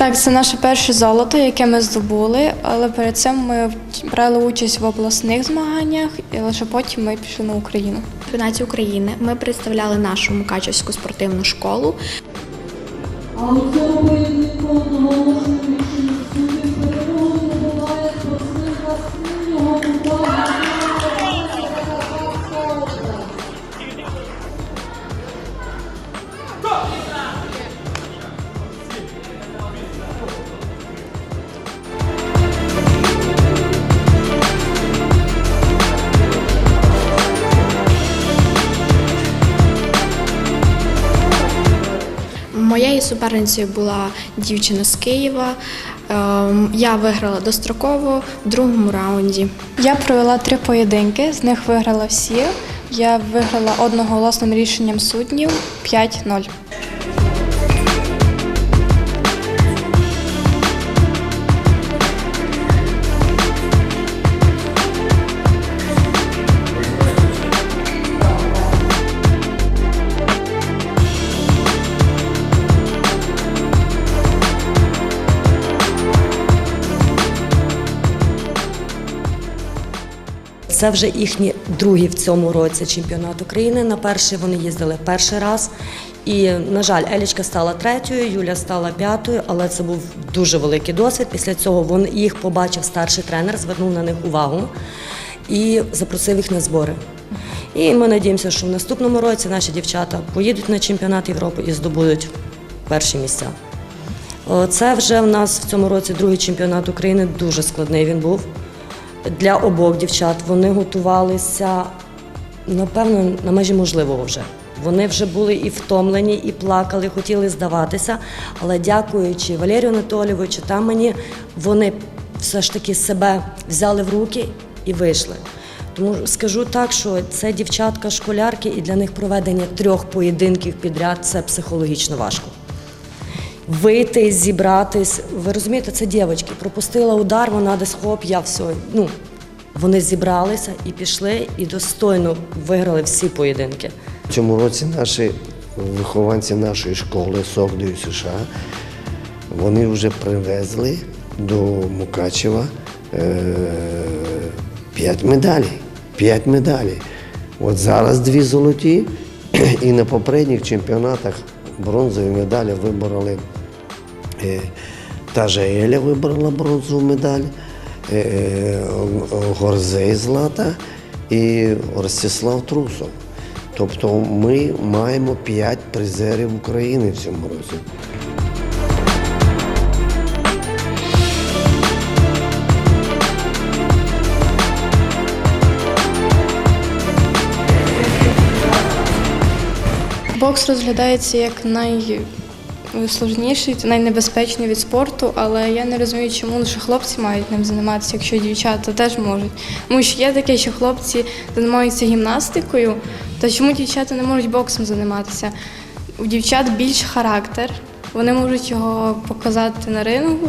Так, це наше перше золото, яке ми здобули, але перед цим ми брали участь в обласних змаганнях, і лише потім ми пішли на Україну. В чемпіонаті України ми представляли нашу Мукачівську спортивну школу. Моєю суперницею була дівчина з Києва. Ем, Я виграла достроково в другому раунді. Я провела три поєдинки, з них виграла всі. Я виграла одноголосним рішенням суднів 5-0. Це вже їхні другі в цьому році чемпіонат України. На перший вони їздили перший раз. І, на жаль, Елічка стала третьою, Юля стала п'ятою, але це був дуже великий досвід. Після цього він їх побачив старший тренер, звернув на них увагу і запросив їх на збори. І ми надіємося, що в наступному році наші дівчата поїдуть на чемпіонат Європи і здобудуть перші місця. Це вже в нас в цьому році другий чемпіонат України. Дуже складний він був для обох дівчат. Вони готувалися, напевно, на межі можливого вже. Вони вже були і втомлені, і плакали, хотіли здаватися. Але дякуючи Валерію Анатолійовичу та мені, вони все ж таки себе взяли в руки і вийшли. Тому скажу так, що це дівчатка школярки, і для них проведення трьох поєдинків підряд це психологічно важко вийти, зібратись. Ви розумієте, це дівчатки. Пропустила удар, вона десь хоп, я все. Ну, вони зібралися і пішли, і достойно виграли всі поєдинки. Цьому році наші вихованці нашої школи СОКДЮ США вони вже привезли до Мукачева е, п'ять медалей. П'ять медалей. От зараз дві золоті, і на попередніх чемпіонатах бронзові медалі вибороли. Е, Та же вибрала бронзову медаль, е, е, Горзей Злата і Ростислав Трусов. Тобто ми маємо п'ять призерів України в цьому році. Бокс розглядається як найсложніший, найнебезпечніший від спорту, але я не розумію, чому лише хлопці мають ним займатися, якщо дівчата теж можуть. Тому що є таке, що хлопці займаються гімнастикою, то чому дівчата не можуть боксом займатися? У дівчат більш характер, вони можуть його показати на рингу.